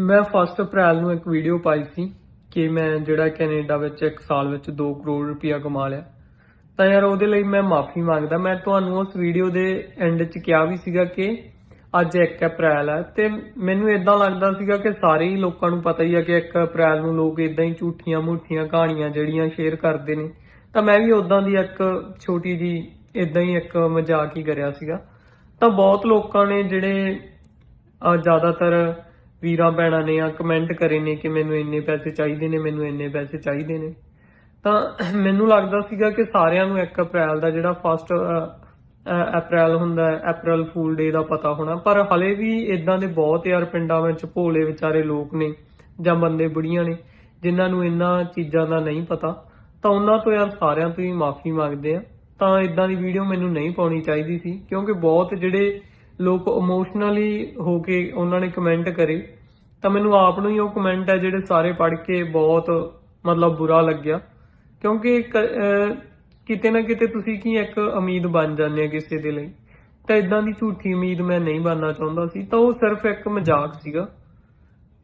ਮੈਂ 1 ਅਪ੍ਰੈਲ ਨੂੰ ਇੱਕ ਵੀਡੀਓ ਪਾਈ ਸੀ ਕਿ ਮੈਂ ਜਿਹੜਾ ਕੈਨੇਡਾ ਵਿੱਚ ਇੱਕ ਸਾਲ ਵਿੱਚ 2 ਕਰੋੜ ਰੁਪਇਆ ਕਮਾ ਲਿਆ। ਤਾਂ ਯਾਰ ਉਹਦੇ ਲਈ ਮੈਂ ਮਾਫੀ ਮੰਗਦਾ। ਮੈਂ ਤੁਹਾਨੂੰ ਉਸ ਵੀਡੀਓ ਦੇ ਐਂਡ 'ਚ ਕਿਹਾ ਵੀ ਸੀਗਾ ਕਿ ਅੱਜ 1 ਅਪ੍ਰੈਲ ਹੈ ਤੇ ਮੈਨੂੰ ਇਦਾਂ ਲੱਗਦਾ ਸੀਗਾ ਕਿ ਸਾਰੇ ਹੀ ਲੋਕਾਂ ਨੂੰ ਪਤਾ ਹੀ ਹੈ ਕਿ 1 ਅਪ੍ਰੈਲ ਨੂੰ ਲੋਕ ਇਦਾਂ ਹੀ ਝੂਠੀਆਂ ਮੂਠੀਆਂ ਕਹਾਣੀਆਂ ਜਿਹੜੀਆਂ ਸ਼ੇਅਰ ਕਰਦੇ ਨੇ। ਤਾਂ ਮੈਂ ਵੀ ਉਦਾਂ ਦੀ ਇੱਕ ਛੋਟੀ ਜੀ ਇਦਾਂ ਹੀ ਇੱਕ ਮਜ਼ਾਕ ਹੀ ਕਰਿਆ ਸੀਗਾ। ਤਾਂ ਬਹੁਤ ਲੋਕਾਂ ਨੇ ਜਿਹੜੇ ਜ਼ਿਆਦਾਤਰ ਵੀਰਾਂ ਭੈਣਾਂ ਨੇ ਆ ਕਮੈਂਟ ਕਰੇ ਨੇ ਕਿ ਮੈਨੂੰ ਇੰਨੇ ਪੈਸੇ ਚਾਹੀਦੇ ਨੇ, ਮੈਨੂੰ ਇੰਨੇ ਪੈਸੇ ਚਾਹੀਦੇ ਨੇ। ਤਾਂ ਮੈਨੂੰ ਲੱਗਦਾ ਸੀਗਾ ਕਿ ਸਾਰਿਆਂ ਨੂੰ 1 ਅਪ੍ਰੈਲ ਦਾ ਜਿਹੜਾ ਫਸਟ ਅਪ੍ਰੈਲ ਹੁੰਦਾ ਅਪ੍ਰੈਲ ਫੂਲ ਡੇ ਦਾ ਪਤਾ ਹੋਣਾ। ਪਰ ਹਲੇ ਵੀ ਇਦਾਂ ਦੇ ਬਹੁਤ ਯਾਰ ਪਿੰਡਾਂ ਵਿੱਚ ਭੋਲੇ ਵਿਚਾਰੇ ਲੋਕ ਨੇ ਜਾਂ ਬੰਦੇ ਬੁੜੀਆਂ ਨੇ, ਜਿਨ੍ਹਾਂ ਨੂੰ ਇਹਨਾਂ ਚੀਜ਼ਾਂ ਦਾ ਨਹੀਂ ਪਤਾ, ਤਾਂ ਉਹਨਾਂ ਤੋਂ ਯਾਰ ਸਾਰਿਆਂ ਤੋਂ ਹੀ ਮਾਫੀ ਮੰਗਦੇ ਆ ਤਾਂ ਇਦਾਂ ਦੀ ਵੀਡੀਓ ਮੈਨੂੰ ਨਹੀਂ ਪਾਉਣੀ ਚਾਹੀਦੀ ਸੀ, ਕਿਉਂਕਿ ਬਹੁਤ ਜਿਹੜੇ ਲੋਕ ਇਮੋਸ਼ਨਲੀ ਹੋ ਕੇ ਉਹਨਾਂ ਨੇ ਕਮੈਂਟ ਕਰੇ ਤਾਂ ਮੈਨੂੰ ਆਪ ਨੂੰ ਹੀ ਉਹ ਕਮੈਂਟ ਹੈ ਜਿਹੜੇ ਸਾਰੇ ਪੜ੍ਹ ਕੇ ਬਹੁਤ ਮਤਲਬ ਬੁਰਾ ਲੱਗਿਆ। ਕਿਉਂਕਿ ਕਿਤੇ ਨਾ ਕਿਤੇ ਤੁਸੀਂ ਕੀ ਇੱਕ ਉਮੀਦ ਬਣ ਜਾਂਦੇ ਆ ਕਿਸੇ ਦੇ ਲਈ। ਤਾਂ ਇਦਾਂ ਦੀ ਝੂਠੀ ਉਮੀਦ ਮੈਂ ਨਹੀਂ ਬਣਨਾ ਚਾਹੁੰਦਾ ਸੀ। ਤਾਂ ਉਹ ਸਿਰਫ ਇੱਕ ਮਜ਼ਾਕ ਸੀਗਾ।